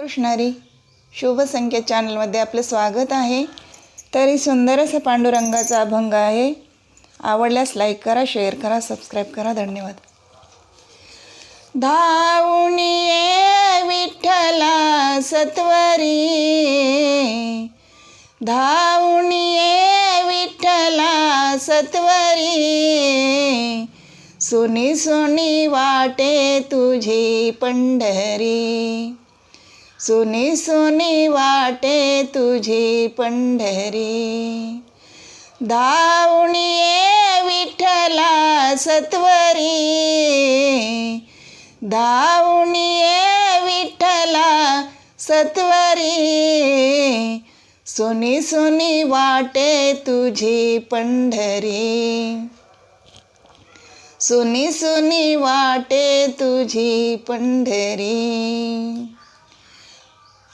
कृष्णारी शुभ संख्या चॅनलमध्ये आपलं स्वागत आहे. तरी सुंदर असा पांडुरंगाचा अभंग आहे. आवडल्यास लाईक करा शेअर करा सबस्क्राईब करा. धन्यवाद. धावणीये ये विठ्ठला सत्वरी. धावणीये ये विठ्ठला सत्वरी. सुनी सुनी वाटे तुझी पंढरी. सुनी सुनी वाटे तुझी पंढरी. धावणी ये विठ्ठला सत्वरी. धावणी ये विठ्ठला सत्वरी. सुनी सुनी वाटे तुझी पंढरी. सुनी सुनी वाटे तुझी पंढरी.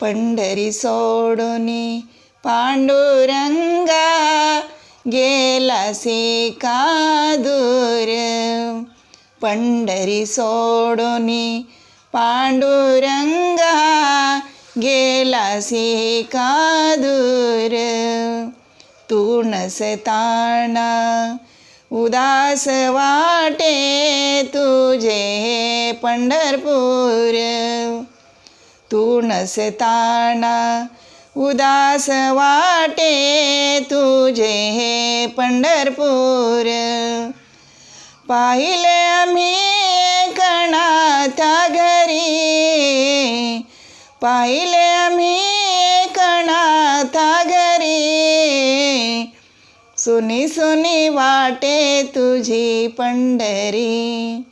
पंढरी सोडोनी पांडुरंगा गेलासी का दूर. पंढरी सोडोनी पांडुरंगा गेलासी का दूर. तू नसताना उदास वाटे तुझे हे पंढरपूर. तू नसताना उदास वाटे तुझे हे पंढरपूर. पाहिले आम्ही कणाता घरी. पाहिले आम्ही कणाता घरी. सुनी सुनी वाटे तुझी पंढरी.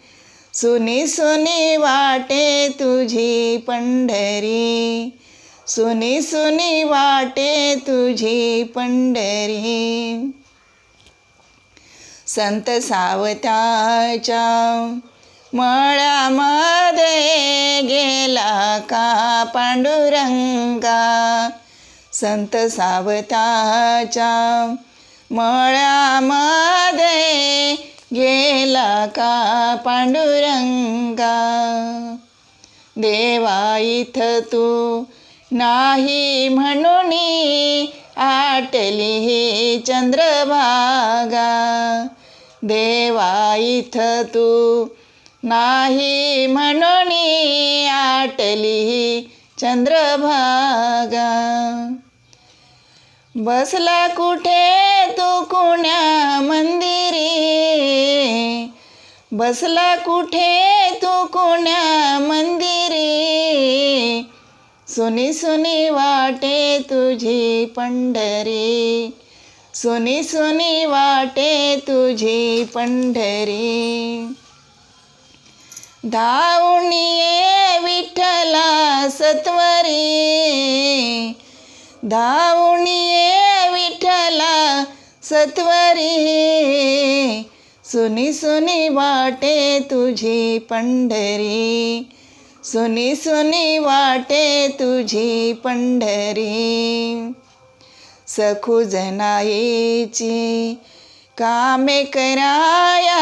सुनी सुनी वाटे तुझी पंढरी. सुनी सुनी वाटे तुझी पंढरी. संत सावताच्या मळामध्ये गेला का पांडुरंगा? संत सावताच्या मळामध्ये गेला का पांडुरंगा? देवा इथं तू नाही म्हणून आटली ही चंद्रभागा. देवा इथं तू नाही म्हणून आटली ही चंद्रभागा. बसला कुठे तू मंदिरे? बसला कुठे तू कोण्या मंदिरे? सुनी सुनी वाटे तुझी पंढरी. सुनी सुनी वाटे तुझी पंढरी. धावणीये विठ्ठला सत्वरी. धावणी सत्वरी सुनी सुनी वाटे तुझी पंढरी. सुनी सुनी वाटे तुझी पंढरी. सखू जनाईची कामे कराया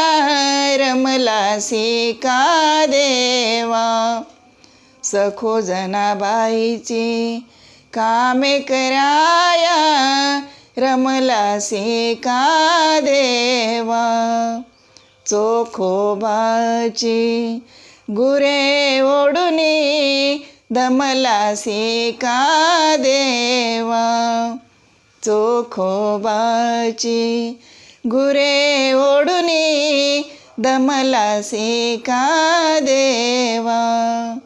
रमलासी का देवा. सखो जनाबाईची कामे कराया रमला का देवा चोखोबाची गुरे ओढुनी दमला का देवा चोखोबाची गुरे ओढुनी दमला का देवा.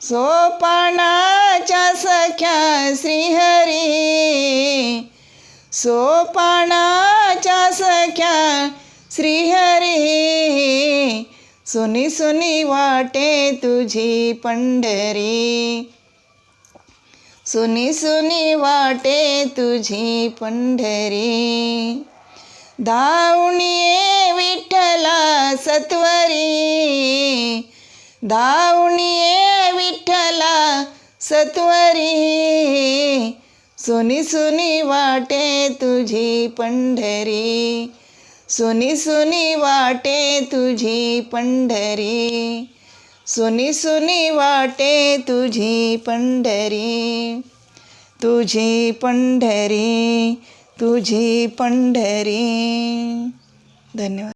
सोपानाच्या सख्या श्रीहरी सोपानाच्या सख्या श्रीहरी सुनी सुनी वाटे तुझी पंढरी. सुनी सुनी वाटे तुझी पंढरी. धावणीये विठ्ठला सत्वरी. धावणीये विठ्ठला सत्वरी. सुनी सुनी वाटे तुझी पंढरी. सुनी सुनी वाटे तुझी पंढरी. सुनी सुनी वाटे तुझी पंढरी. तुझी पंढरी तुझी पंढरी. धन्यवाद.